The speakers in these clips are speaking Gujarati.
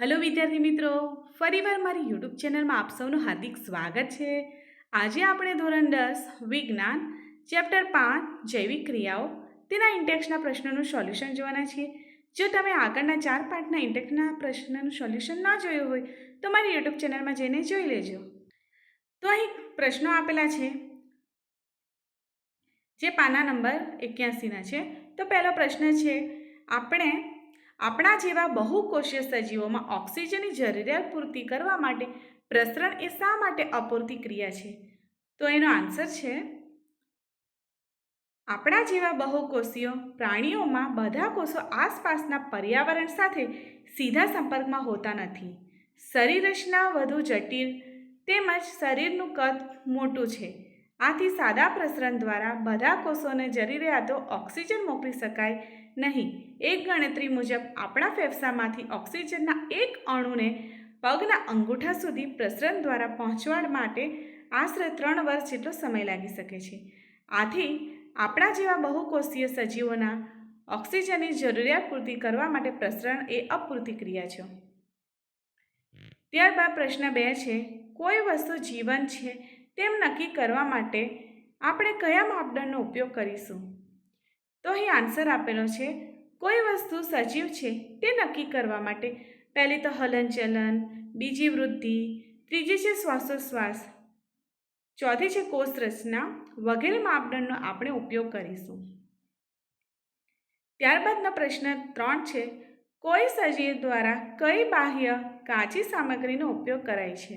હેલો વિદ્યાર્થી મિત્રો, ફરીવાર મારી યુટ્યુબ ચેનલમાં આપ સૌનું હાર્દિક સ્વાગત છે. આજે આપણે ધોરણ દસ, વિજ્ઞાન, ચેપ્ટર પાંચ, જૈવિક ક્રિયાઓ, તેના ઇન્ટેક્સના પ્રશ્નોનું સોલ્યુશન જોવાના છીએ. જો તમે આગળના ચાર પાર્ટના ઇન્ટેક્સના પ્રશ્નનું સોલ્યુશન ના જોયું હોય, તો મારી યુટ્યુબ ચેનલમાં જઈને જોઈ લેજો. તો અહીં પ્રશ્નો આપેલા છે. જે પાના નંબર એક્યાસીના છે. તો પહેલો પ્રશ્ન છે, આપણે આપણા જેવા બહુકોષીય સજીવોમાં ઓક્સિજનની જરૂરિયાત પૂર્તિ કરવા માટે પ્રસરણ એ શા માટે અપૂરતી ક્રિયા છે? તો એનો આન્સર છે, આપણા જેવા બહુકોષીય પ્રાણીઓમાં બધા કોષો આસપાસના પર્યાવરણ સાથે સીધા સંપર્કમાં હોતા નથી. શરીર રચના વધુ જટિલ તેમજ શરીરનું કદ મોટું છે. આથી સાદા પ્રસરણ દ્વારા બધા કોષોને જરૂરિયાતો ઓક્સિજન મોકલી શકાય નહીં. એક ગણતરી મુજબ આપણા ફેફસામાંથી ઓક્સિજનના એક અણુને પગના અંગૂઠા સુધી પ્રસરણ દ્વારા પહોંચવા માટે આશરે ત્રણ વર્ષ જેટલો સમય લાગી શકે છે. આથી આપણા જેવા બહુકોષીય સજીવોના ઓક્સિજનની જરૂરિયાત પૂર્તિ કરવા માટે પ્રસરણ એ અપૂરતી ક્રિયા છે. ત્યારબાદ પ્રશ્ન બે છે, કોઈ વસ્તુ જીવન છે તેમ નક્કી કરવા માટે આપણે કયા માપદંડનો ઉપયોગ કરીશું? તો અહીં આન્સર આપેલો છે, કોઈ વસ્તુ સજીવ છે તે નક્કી કરવા માટે પહેલી તો હલનચલન બીજી વૃદ્ધિ, ત્રીજી છે શ્વાસોશ્વાસ, ચોથી છે કોષ રચના વગેરે માપદંડનો આપણે ઉપયોગ કરીશું. ત્યારબાદનો પ્રશ્ન ત્રણ છે, કોઈ સજીવ દ્વારા કઈ બાહ્ય કાચી સામગ્રીનો ઉપયોગ કરાય છે?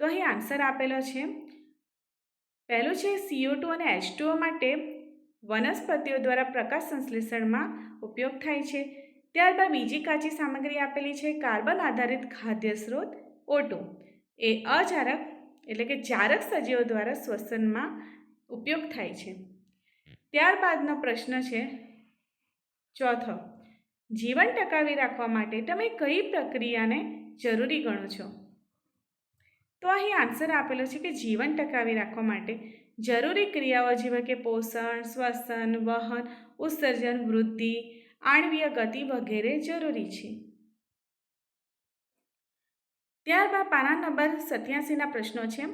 તો અહીં આન્સર આપેલો છે પહેલું છે સીઓ ટુ અને એચ ટુઓ માટે વનસ્પતિઓ દ્વારા પ્રકાશ સંશ્લેષણમાં ઉપયોગ થાય છે. ત્યારબાદ બીજી કાચી સામગ્રી આપેલી છે કાર્બન આધારિત ખાદ્ય સ્ત્રોત ઓટો એ અજારક એટલે કે જારક સજીવો દ્વારા શ્વસનમાં ઉપયોગ થાય છે. ત્યારબાદનો પ્રશ્ન છે ચોથો. જીવન ટકાવી રાખવા માટે તમે કઈ પ્રક્રિયાને જરૂરી ગણો છો? તો અહીં આન્સર આપેલો છે કે જીવન ટકાવી રાખવા માટે જરૂરી ક્રિયાઓ જેવા કે પોષણ, શ્વસન, વહન, ઉત્સર્જન, વૃદ્ધિ, આણવીય ગતિ વગેરે જરૂરી છે. ત્યારબાદ પાના નંબર સત્યાસીના પ્રશ્નો છે.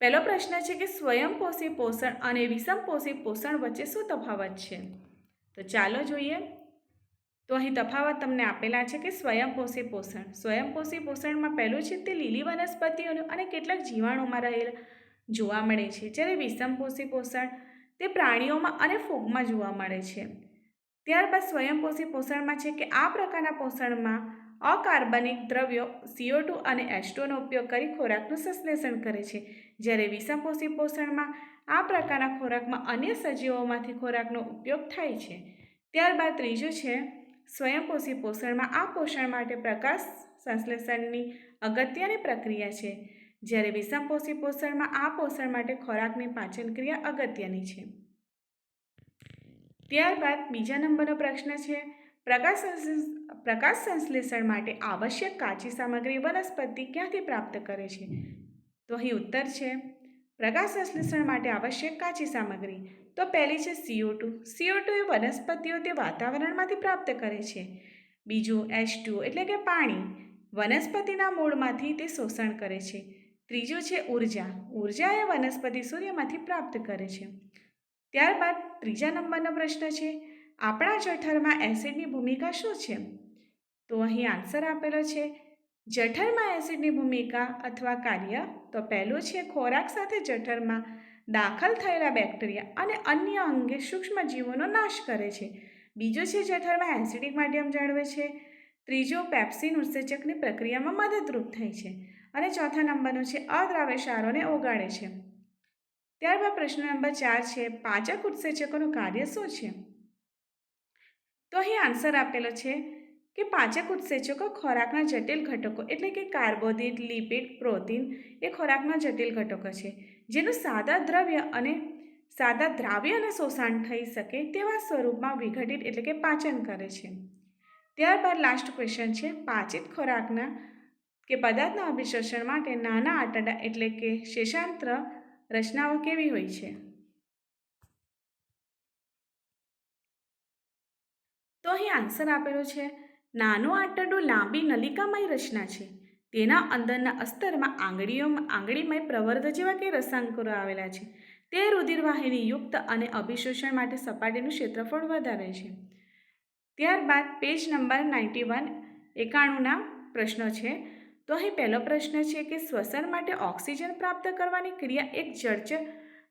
પહેલો પ્રશ્ન છે કે સ્વયંપોષી પોષણ અને વિષમપોષી પોષણ વચ્ચે શું તફાવત છે? તો ચાલો જોઈએ. તો અહીં તફાવત તમને આપેલા છે કે સ્વયંપોષી પોષણ. સ્વયંપોષી પોષણમાં પહેલું છે તે લીલી વનસ્પતિઓનું અને કેટલાક જીવાણુમાં રહેલા જોવા મળે છે. જ્યારે વિષમપોષી પોષણ તે પ્રાણીઓમાં અને ફૂગમાં જોવા મળે છે. ત્યારબાદ સ્વયંપોષી પોષણમાં છે કે આ પ્રકારના પોષણમાં અકાર્બનિક દ્રવ્યો સીઓ ટુ અને એસ્ટોનો ઉપયોગ કરી ખોરાકનું સંશ્લેષણ કરે છે. જ્યારે વિષમપોષી પોષણમાં આ પ્રકારના ખોરાકમાં અન્ય સજીવોમાંથી ખોરાકનો ઉપયોગ થાય છે. ત્યારબાદ ત્રીજું છે સ્વયંપોષી પોષણમાં આ પોષણ માટે પ્રકાશ સંશ્લેષણની અગત્યની પ્રક્રિયા છે. જ્યારે વિષમપોષી પોષણમાં આ પોષણ માટે ખોરાકની પાચન ક્રિયા અગત્યની છે. ત્યારબાદ બીજા નંબરનો પ્રશ્ન છે, પ્રકાશ પ્રકાશ સંશ્લેષણ માટે આવશ્યક કાચી સામગ્રી વનસ્પતિ ક્યાંથી પ્રાપ્ત કરે છે? તો અહીં ઉત્તર છે પ્રકાશ સંશ્લેષણ માટે આવશ્યક કાચી સામગ્રી. તો પહેલી છે સીઓ ટુ સીઓ ટુ એ વનસ્પતિઓ તે વાતાવરણમાંથી પ્રાપ્ત કરે છે. બીજું એચ ટુ એટલે કે પાણી. વનસ્પતિના મૂળમાંથી તે શોષણ કરે છે. ત્રીજું છે ઊર્જા. ઊર્જા એ વનસ્પતિ સૂર્યમાંથી પ્રાપ્ત કરે છે. ત્યારબાદ ત્રીજા નંબરનો પ્રશ્ન છે, આપણા જઠરમાં એસિડની ભૂમિકા શું છે? તો અહીં આન્સર આપેલો છે જઠરમાં એસિડની ભૂમિકા અથવા કાર્ય તો પહેલું છે ખોરાક સાથે જઠરમાં દાખલ થયેલા બેક્ટેરિયા અને અન્ય અંગે સૂક્ષ્મ જીવોનો નાશ કરે છે. બીજું છે જઠરમાં એસિડિક માધ્યમ જાળવે છે. ત્રીજું પેપ્સિન ઉત્સેચકની પ્રક્રિયામાં મદદરૂપ થાય છે. અને ચોથા નંબરનું છે અદ્રાવ્ય ક્ષારોને ઓગાળે છે. ત્યારબાદ પ્રશ્ન નંબર ચાર છે પાચક ઉત્સેચકોનું કાર્ય શું છે? તો અહીં આન્સર આપેલો છે કે પાચક ઉત્સેચકો ખોરાકના જટિલ ઘટકો એટલે કે કાર્બોદિત, લિપિડ, પ્રોટીન એ ખોરાકના જટિલ ઘટકો છે. જેનું સાદા દ્રવ્ય અને સાદા દ્રાવ્ય અને શોષણ થઈ શકે તેવા સ્વરૂપમાં વિઘટિત એટલે કે પાચન કરે છે. ત્યારબાદ લાસ્ટ ક્વેશ્ચન છે, પાચિત ખોરાકના કે પદાર્થના અભિશોષણ માટે નાના આંતરડા એટલે કે શેષાંત્ર રચનાઓ કેવી હોય છે? તો અહીં આન્સર આપેલો છે નાનું આંતરડું લાંબી નલિકામય રચના છે. તેના અંદરના અસ્તરમાં આંગળીઓમાં આંગળીમય પ્રવર્ધ જેવા કે રસાંકુરો આવેલા છે. તે રુધિરવાહિની યુક્ત અને અભિશોષણ માટે સપાટીનું ક્ષેત્રફળ વધારે છે. ત્યારબાદ પેજ નંબર નાઇન્ટી વન એકાણુંના પ્રશ્નો છે. તો અહીં પહેલો પ્રશ્ન છે કે શ્વસન માટે ઓક્સિજન પ્રાપ્ત કરવાની ક્રિયા એક જળચર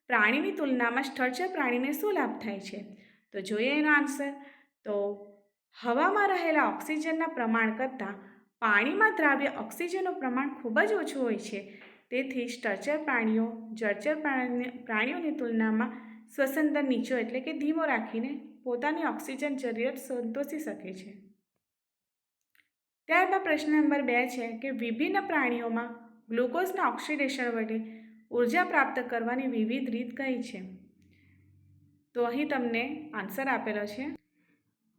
પ્રાણીની તુલનામાં સ્થળચર પ્રાણીને શું લાભ થાય છે? તો જોઈએ એનો આન્સર. તો હવામાં રહેલા ઓક્સિજનના પ્રમાણ કરતાં પાણીમાં દ્રાવ્ય ઓક્સિજનનું પ્રમાણ ખૂબ જ ઓછું હોય છે. તેથી સ્ટચર પ્રાણીઓ, જળચર પ્રાણી પ્રાણીઓની તુલનામાં શ્વસન દર નીચો એટલે કે ધીમો રાખીને પોતાની ઓક્સિજન જરૂરિયાત સંતોષી શકે છે. ત્યારબાદ પ્રશ્ન નંબર બે છે કે વિભિન્ન પ્રાણીઓમાં ગ્લુકોઝના ઓક્સિડેશન વડે ઊર્જા પ્રાપ્ત કરવાની વિવિધ રીત કઈ છે? તો અહીં તમને આન્સર આપેલો છે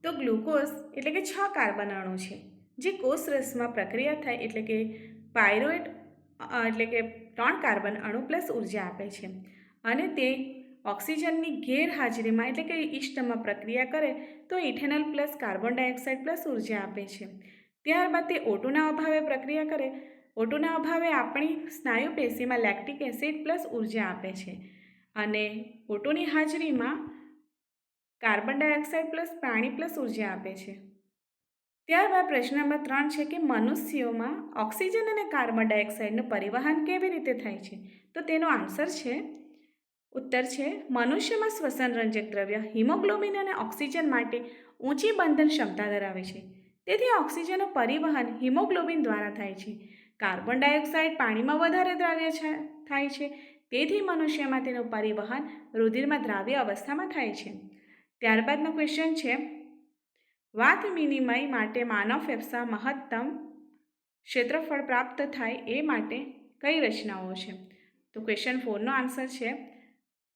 તો ગ્લુકોઝ એટલે કે છ કાર્બન અણુ છે, જે કોષરસમાં પ્રક્રિયા થાય એટલે કે પાયરોએટ એટલે કે ત્રણ કાર્બન અણુ પ્લસ ઊર્જા આપે છે. અને તે ઓક્સિજનની ગેરહાજરીમાં એટલે કે ઇષ્ટમાં પ્રક્રિયા કરે તો ethanol plus carbon dioxide plus ઊર્જા આપે છે. ત્યારબાદ તે ઓટોના અભાવે પ્રક્રિયા કરે. ઓટોના અભાવે આપણી સ્નાયુ પેશીમાં લેક્ટિક એસિડ પ્લસ ઊર્જા આપે છે. અને ઓટોની હાજરીમાં કાર્બન ડાયોક્સાઇડ પ્લસ પાણી પ્લસ ઊર્જા આપે છે. ત્યારબાદ પ્રશ્ન નંબર ત્રણ છે કે મનુષ્યોમાં ઓક્સિજન અને કાર્બન ડાયોક્સાઇડનું પરિવહન કેવી રીતે થાય છે? તો તેનો આન્સર છે, ઉત્તર છે, મનુષ્યમાં શ્વસન રંજક દ્રવ્ય, હિમોગ્લોબિન અને ઓક્સિજન માટે ઊંચી બંધન ક્ષમતા ધરાવે છે. તેથી ઓક્સિજનનું પરિવહન હિમોગ્લોબિન દ્વારા થાય છે. કાર્બન ડાયોક્સાઇડ પાણીમાં વધારે દ્રાવ્ય થાય છે. તેથી મનુષ્યમાં તેનું પરિવહન રુધિરમાં દ્રાવ્ય અવસ્થામાં થાય છે. ત્યારબાદનો ક્વેશ્ચન છે, વાત વિનિમય માટે માનવ ફેફસા મહત્તમ ક્ષેત્રફળ પ્રાપ્ત થાય એ માટે કઈ રચનાઓ છે? તો ક્વેશ્ચન ફોરનો આન્સર છે,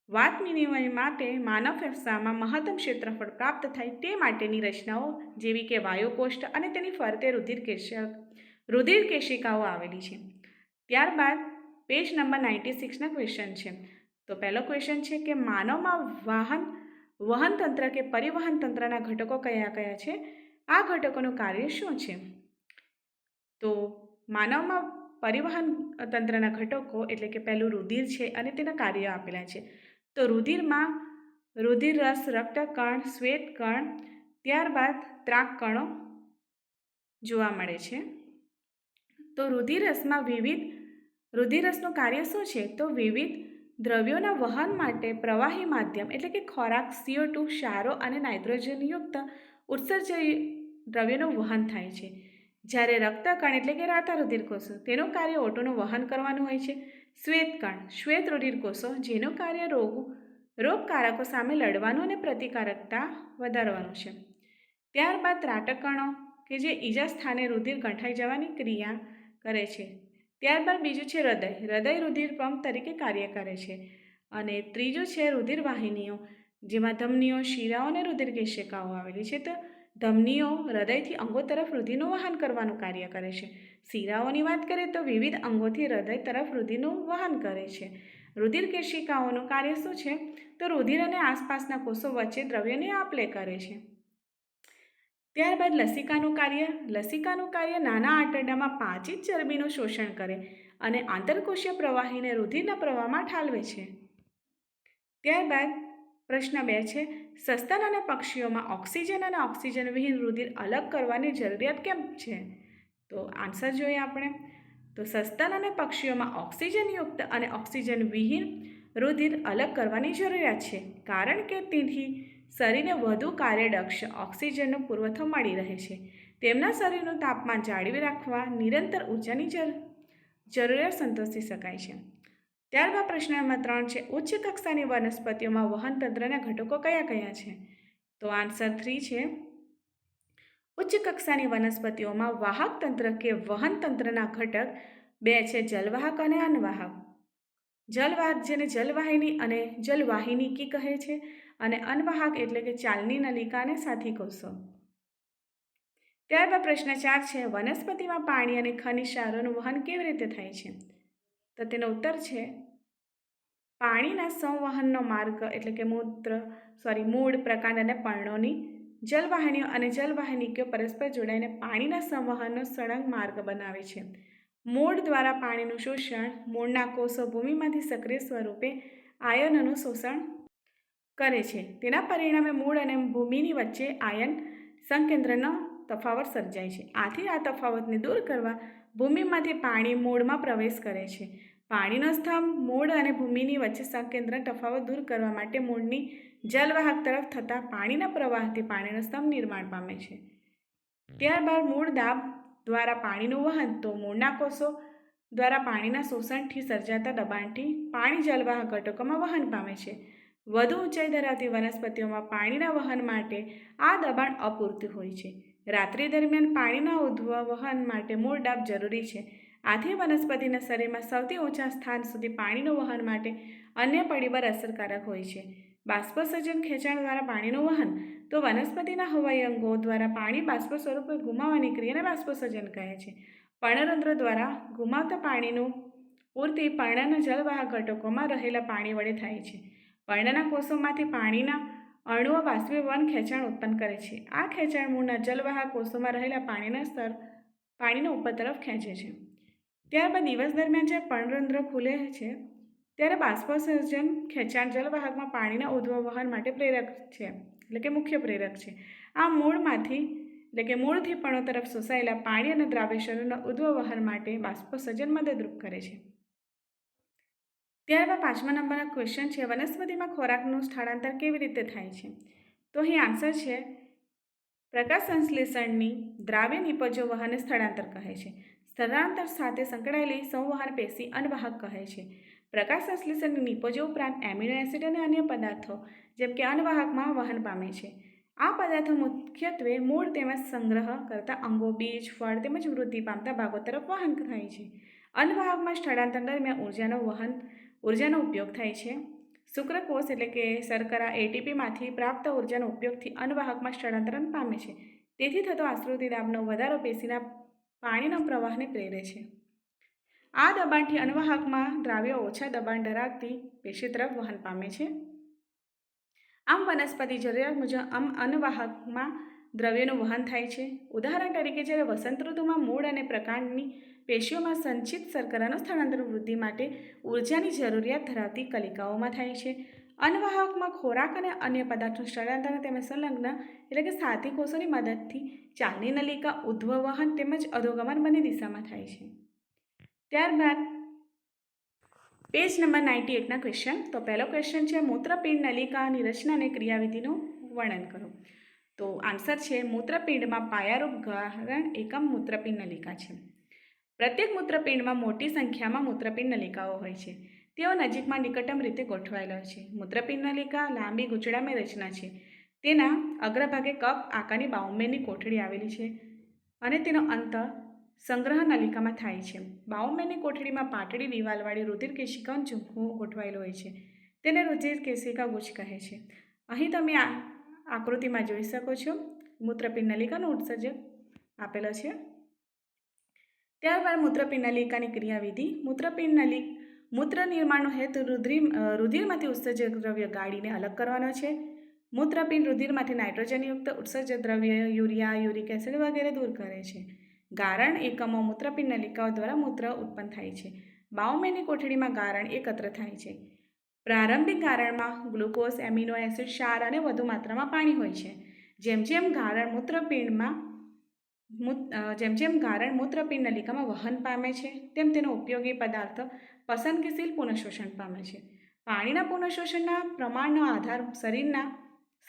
વાત વિનિમય માટે માનવ ફેફસામાં મહત્તમ ક્ષેત્રફળ પ્રાપ્ત થાય તે માટેની રચનાઓ જેવી કે વાયુકોષ્ઠ અને તેની ફરતે રુધિર કેશક રુધિર કેશિકાઓ આવેલી છે. ત્યારબાદ પેજ નંબર નાઇન્ટી સિક્સના ક્વેશ્ચન છે, તો પહેલો ક્વેશ્ચન છે કે માનવમાં વાહન વહન તંત્ર કે પરિવહન તંત્રના ઘટકો કયા કયા છે? આ ઘટકોનું કાર્ય શું છે? તો માનવમાં પરિવહન તંત્રના ઘટકો એટલે કે પહેલું રુધિર છે અને તેના કાર્ય આપેલા છે. તો રુધિરમાં રુધિર રસ રક્તકણ શ્વેત કણ, ત્યારબાદ ત્રાકકણો જોવા મળે છે. તો રુધિરસમાં વિવિધ રુધિરસનું કાર્ય શું છે? તો વિવિધ દ્રવ્યોના વહન માટે પ્રવાહી માધ્યમ એટલે કે ખોરાક સીઓ ટુ ક્ષારો અને નાઇટ્રોજનયુક્ત ઉત્સર્જય દ્રવ્યનું વહન થાય છે. જ્યારે રક્તકણ એટલે કે રાતા રુધિરકોષો, તેનું કાર્ય ઓટોનું વહન કરવાનું હોય છે. શ્વેતકણ, શ્વેત રુધિરકોષો, જેનું કાર્ય રોગ, રોગકારકો સામે લડવાનું અને પ્રતિકારકતા વધારવાનું છે. ત્યારબાદ ત્રાટકણો, કે જે ઈજા સ્થાને રુધિર ગંઠાઈ જવાની ક્રિયા કરે છે. ત્યારબાદ બીજું છે હૃદય. હૃદય રુધિર પંપ તરીકે કાર્ય કરે છે. અને ત્રીજું છે રુધિર વાહિનીઓ જેમાં ધમનીઓ, શિરાઓ અને રુધિર કેશિકાઓ આવેલી છે. તો ધમનીઓ હૃદયથી અંગો તરફ રુધિરનું વહન કરવાનું કાર્ય કરે છે. શીરાઓની વાત કરીએ તો વિવિધ અંગોથી હૃદય તરફ રુધિરનું વહન કરે છે. રુધિર કેશિકાઓનું કાર્ય શું છે? તો રુધિર અને આસપાસના કોષો વચ્ચે દ્રવ્યને આપલે કરે છે. ત્યારબાદ લસિકાનું કાર્ય. લસિકાનું કાર્ય નાના આંતરડામાં પાચિત ચરબીનું શોષણ કરે અને આંતરકોષીય પ્રવાહીને રુધિરના પ્રવાહમાં ઠાલવે છે. ત્યારબાદ પ્રશ્ન બે છે સસ્તન અને પક્ષીઓમાં ઓક્સિજન અને ઓક્સિજન વિહીન રુધિર અલગ કરવાની જરૂરિયાત કેમ છે? તો આન્સર જોઈએ આપણે. તો સસ્તન અને પક્ષીઓમાં ઓક્સિજનયુક્ત અને ઓક્સિજન વિહીન રુધિર અલગ કરવાની જરૂરિયાત છે. કારણ કે તેથી શરીરને વધુ કાર્યદક્ષ, ઓક્સિજનનો પુરવઠો મળી રહે છે. તેમના શરીરનું તાપમાન જાળવી રાખવા નિરંતર ઊર્જાની જર જરૂરિયાત સંતોષી શકાય છે. ત્યારબાદ પ્રશ્ન નંબર ત્રણ છે, ઉચ્ચ કક્ષાની વનસ્પતિઓમાં વહન તંત્રના ઘટકો કયા કયા છે? તો આન્સર થ્રી છે, ઉચ્ચ કક્ષાની વનસ્પતિઓમાં વાહક તંત્ર કે વહન તંત્રના ઘટક બે છે, જલવાહક અને અનવાહક જલવાહક જેને જલવાહિની અને જલવાહિની કી કહે છે અને અનવાહક એટલે કે ચાલની નલિકા અને સાથી કોષો. ત્યારબાદ પ્રશ્ન ચાર છે, વનસ્પતિમાં પાણી અને ખનિજ ક્ષારોનું વહન કેવી રીતે થાય છે? તો તેનો ઉત્તર છે, પાણીના સંવહનનો માર્ગ એટલે કે મૂત્ર સોરી મૂળ પ્રકાંડ અને પર્ણોની જલવાહિનીઓ અને જલવાહિનીકીઓ પરસ્પર જોડાઈને પાણીના સંવહનનો સળંગ માર્ગ બનાવે છે. મૂળ દ્વારા પાણીનું શોષણ મૂળના કોષો ભૂમિમાંથી સક્રિય સ્વરૂપે આયનોનું શોષણ કરે છે. તેના પરિણામે મૂળ અને ભૂમિની વચ્ચે આયન સંકેન્દ્રનો તફાવત સર્જાય છે. આથી આ તફાવતને દૂર કરવા ભૂમિમાંથી પાણી મૂળમાં પ્રવેશ કરે છે. પાણીનો સ્તંભ મૂળ અને ભૂમિની વચ્ચે સંકેન્દ્ર તફાવત દૂર કરવા માટે મૂળની જલવાહક તરફ થતા પાણીના પ્રવાહથી પાણીનો સ્તંભ નિર્માણ પામે છે. ત્યારબાદ મૂળ દાબ દ્વારા પાણીનું વહન તો મૂળના કોષો દ્વારા પાણીના શોષણથી સર્જાતા દબાણથી પાણી જલવાહક ઘટકોમાં વહન પામે છે. વધુ ઊંચાઈ ધરાવતી વનસ્પતિઓમાં પાણીના વહન માટે આ દબાણ અપૂરતું હોય છે. રાત્રિ દરમિયાન પાણીના ઉદ્ભવ વહન માટે મૂળ ડાબ જરૂરી છે. આથી વનસ્પતિના શરીરમાં સૌથી ઊંચા સ્થાન સુધી પાણીનું વહન માટે અન્ય પરિબળ અસરકારક હોય છે. બાષ્પસર્જન ખેંચાણ દ્વારા પાણીનું વહન, તો વનસ્પતિના હવાઈ અંગો દ્વારા પાણી બાષ્પ સ્વરૂપે ગુમાવવાની ક્રિયાને બાષ્પસર્જન કહે છે. પર્ણરંધ્ર દ્વારા ગુમાવતા પાણીનું પૂર્તિ પર્ણના જલવાહક ઘટકોમાં રહેલા પાણી વડે થાય છે. પર્ણના કોષોમાંથી પાણીના અણુઓ બાષ્પીભવન ખેંચાણ ઉત્પન્ન કરે છે. આ ખેંચાણ મૂળના જલવાહક કોષોમાં રહેલા પાણીના સ્તર પાણીને ઉપર તરફ ખેંચે છે. ત્યારબાદ દિવસ દરમિયાન જે પર્ણરંધ્ર ખુલે છે ત્યારે બાષ્પસર્જન ખેંચાણ જલવાહકમાં પાણીના ઉદ્ભવ વહન માટે પ્રેરક છે, એટલે કે મુખ્ય પ્રેરક છે. આ મૂળમાંથી, એટલે કે મૂળથી પણો તરફ શોષાયેલા પાણી અને દ્રાવ્યશરોના ઉદ્ભવ વહન માટે બાષ્પસર્જન મદદરૂપ કરે છે. ત્યારબાદ પાંચમા નંબરનો ક્વેશ્ચન છે, વનસ્પતિમાં ખોરાકનું સ્થળાંતર કેવી રીતે થાય છે? તો અહીં આન્સર છે, પ્રકાશ સંશ્લેષણની દ્રાવ્ય નિપજો વહનને સ્થળાંતર કહે છે. સ્થળાંતર સાથે સંકળાયેલી સંવહન પેશી અનવાહક કહે છે. પ્રકાશ સંશ્લેષણ નિપજો ઉપરાંત એમિનો એસિડ અને અન્ય પદાર્થો, જેમ કે અનવાહકમાં વહન પામે છે. આ પદાર્થો મુખ્યત્વે મૂળ તેમજ સંગ્રહ કરતા અંગો, બીજ, ફળ તેમજ વૃદ્ધિ પામતા ભાગો તરફ વહન થાય છે. અનવાહકમાં સ્થળાંતર દરમિયાન ઉર્જાનો વહન, ઉર્જાનો ઉપયોગ થાય છે. શુક્રકોષ એટલે કે શર્કરા એટીપીમાંથી પ્રાપ્ત ઉર્જાનો ઉપયોગથી અનવાહકમાં સ્થળાંતરણ પામે છે. તેથી થતો આશ્રુતિ દાબનો વધારો પેશીના પાણીના પ્રવાહને પ્રેરે છે. આ દબાણથી અનવાહકમાં દ્રાવ્ય ઓછા દબાણ ધરાવતી પેશી તરફ વહન પામે છે. આમ વનસ્પતિ જરૂરિયાત મુજબ આમ અનવાહકમાં દ્રવ્યનું વહન થાય છે. ઉદાહરણ તરીકે જ્યારે વસંત ઋતુમાં મૂળ અને પ્રકાંડની પેશીઓમાં સંચિત શર્કરાનું સ્થળાંતર વૃદ્ધિ માટે ઉર્જાની જરૂરિયાત ધરાવતી કલિકાઓમાં થાય છે. અનવાહકમાં ખોરાક અને અન્ય પદાર્થનું સ્થળાંતર તેમજ સંલગ્ન એટલે કે સાથી કોષોની મદદથી ચાલની નલિકા ઉદ્ભવ વહન તેમજ અધોગમન બંને દિશામાં થાય છે. ત્યારબાદ પેજ નંબર નાઇન્ટી એટના ક્વેશ્ચન તો પહેલો ક્વેશ્ચન છે, મૂત્રપિંડ નલિકાની રચના અને ક્રિયાવિધિનું વર્ણન કરો. તો આન્સર છે, મૂત્રપિંડમાં પાયારૂપ ગારણ એકમ મૂત્રપિંડ નલિકા છે. પ્રત્યેક મૂત્રપિંડમાં મોટી સંખ્યામાં મૂત્રપિંડ નલિકાઓ હોય છે. તેઓ નજીકમાં નિકટમ રીતે ગોઠવાયેલા છે. મૂત્રપિંડ નલિકા લાંબી ગુચડામય રચના છે. તેના અગ્રભાગે કપ આકારની બાઉમેની કોઠડી આવેલી છે અને તેનો અંત સંગ્રહ નલિકામાં થાય છે. બાઉમેની કોઠડીમાં પાટડી દિવાલવાળી રુધિર કેશિકાનું ઝુમખું ગોઠવાયેલું હોય છે. તેને રુધિર કેશિકા ગુચ્છ કહે છે. અહીં તમે આ આકૃતિમાં જોઈ શકો છો. મૂત્રપિંડ નલિકાનો ઉત્સર્જક આપેલો છે. ત્યારબાદ મૂત્રપિંડ નલિકાની ક્રિયાવિધિ. મૂત્રપિંડ નલિક મૂત્ર નિર્માણનો હેતુ રુધિર રુધિરમાંથી ઉત્સર્જક દ્રવ્ય ગાળીને અલગ કરવાનો છે. મૂત્રપિંડ રુધિરમાંથી નાઇટ્રોજનયુક્ત ઉત્સર્જક દ્રવ્ય યુરિયા, યુરિક એસિડ વગેરે દૂર કરે છે. ગારણ એકમો મૂત્રપિંડ નલિકાઓ દ્વારા મૂત્ર ઉત્પન્ન થાય છે. બાઉમેની કોઠડીમાં ગારણ એકત્ર થાય છે. પ્રારંભિક ગારણમાં ગ્લુકોઝ, એમિનો એસિડ, ક્ષાર અને વધુ માત્રામાં પાણી હોય છે. જેમ જેમ ગારણ મૂત્રપિંડમાં જેમ જેમ ગારણ મૂત્રપિંડ નલિકામાં વહન પામે છે, તેમ તેનો ઉપયોગી પદાર્થ પસંદગીશીલ પુનઃશોષણ પામે છે. પાણીના પુનઃશોષણના પ્રમાણનો આધાર શરીરના,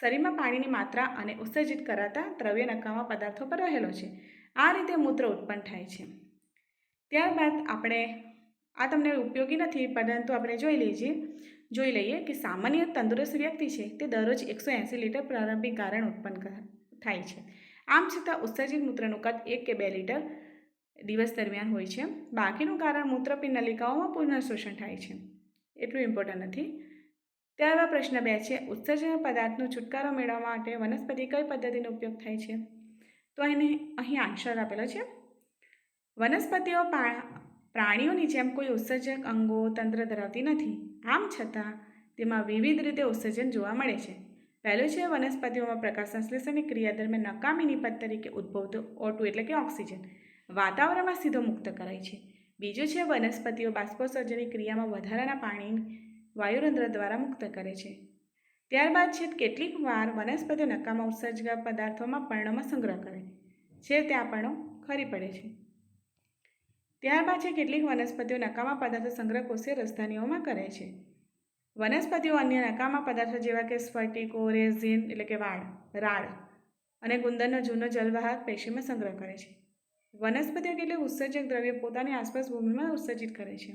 શરીરમાં પાણીની માત્રા અને ઉત્સર્જિત કરાતા દ્રવ્ય નકામા પદાર્થો પર રહેલો છે. આ રીતે મૂત્ર ઉત્પન્ન થાય છે. ત્યારબાદ આપણે, આ તમને ઉપયોગી નથી, પરંતુ આપણે જોઈ લઈએ જોઈ લઈએ કે સામાન્ય તંદુરસ્ત વ્યક્તિ છે તે દરરોજ એકસો એંસી લીટર પ્રારંભિક કારણ ઉત્પન્ન થાય છે. આમ છતાં ઉત્સર્જિત મૂત્રનું કદ એક કે બે લીટર દિવસ દરમિયાન હોય છે. બાકીનું કારણ મૂત્રપિંડ નલિકાઓમાં પુનઃશોષણ થાય છે. એટલું ઇમ્પોર્ટન્ટ નથી. ત્યારબાદ પ્રશ્ન બે છે ઉત્સર્જન પદાર્થનો છુટકારો મેળવવા માટે વનસ્પતિ કઈ પદ્ધતિનો ઉપયોગ થાય છે? તો એને અહીં આન્સર આપેલો છે. વનસ્પતિઓ પ્રાણીઓની જેમ કોઈ ઉત્સર્જક અંગો, તંત્ર ધરાવતી નથી. આમ છતાં, તેમાં વિવિધ રીતે ઉત્સર્જન જોવા મળે છે. પહેલું છે વનસ્પતિઓમાં પ્રકાશ સંશ્લેષણની ક્રિયા દરમિયાન નકામી નિપજ તરીકે ઉદ્ભવતો ઓટુ એટલે કે ઓક્સિજન. વાતાવરણમાં સીધો મુક્ત કરાય છે. બીજું છે વનસ્પતિઓ બાષ્પોત્સર્જનની ક્રિયામાં વધારાના પાણી, વાયુરંધ્ર દ્વારા મુક્ત કરે છે. ત્યારબાદ છે કેટલીક વાર વનસ્પતિઓ નકામા ઉત્સર્જક પદાર્થોમાં પર્ણમાં સંગ્રહ કરે. છે ત્યાં પર્ણો ખરી પડે છે. ત્યારબાદ છે કેટલીક વનસ્પતિઓ નકામા પદાર્થો સંગ્રહ કોષીય રસધાનીઓમાં કરે છે. વનસ્પતિઓ અન્ય નકામા પદાર્થો જેવા કે સ્ફટિકો, રેઝિન એટલે કે વાળ, રાળ અને ગુંદરનો જૂનો જલવાહક પેશીમાં સંગ્રહ કરે છે. વનસ્પતિઓ કેટલીક ઉત્સર્જક દ્રવ્ય પોતાની આસપાસ ભૂમિમાં ઉત્સર્જિત કરે છે.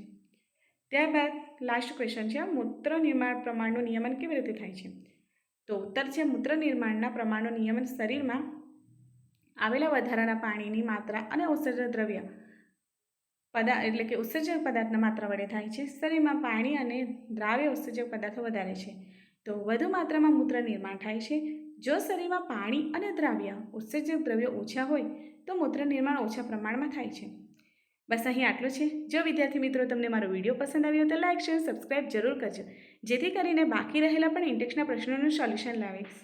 ત્યારબાદ લાસ્ટ ક્વેશ્ચન છે, મૂત્ર નિર્માણ પ્રમાણનું નિયમન કેવી રીતે થાય છે? તો ઉત્તર છે, મૂત્ર નિર્માણના પ્રમાણનું નિયમન શરીરમાં આવેલા વધારાના પાણીની માત્રા અને ઉત્સર્જન દ્રવ્ય પદાર્થ એટલે કે ઉત્સર્જક પદાર્થના માત્રા વડે થાય છે. શરીરમાં પાણી અને દ્રાવ્ય ઉત્સર્જક પદાર્થો વધારે છે. તો વધુ માત્રામાં મૂત્ર નિર્માણ થાય છે. જો શરીરમાં પાણી અને દ્રાવ્ય ઉત્સર્જક દ્રવ્યો ઓછા હોય, તો મૂત્ર નિર્માણ ઓછા પ્રમાણમાં થાય છે. બસ અહીં આટલું છે. જો વિદ્યાર્થી મિત્રો તમને મારો વીડિયો પસંદ આવ્યો તો લાઇક શેર, સબસ્ક્રાઇબ જરૂર કરજો. જેથી કરીને બાકી રહેલા પણ ઇન્ટેક્સના પ્રશ્નોનું સોલ્યુશન લાવીશ.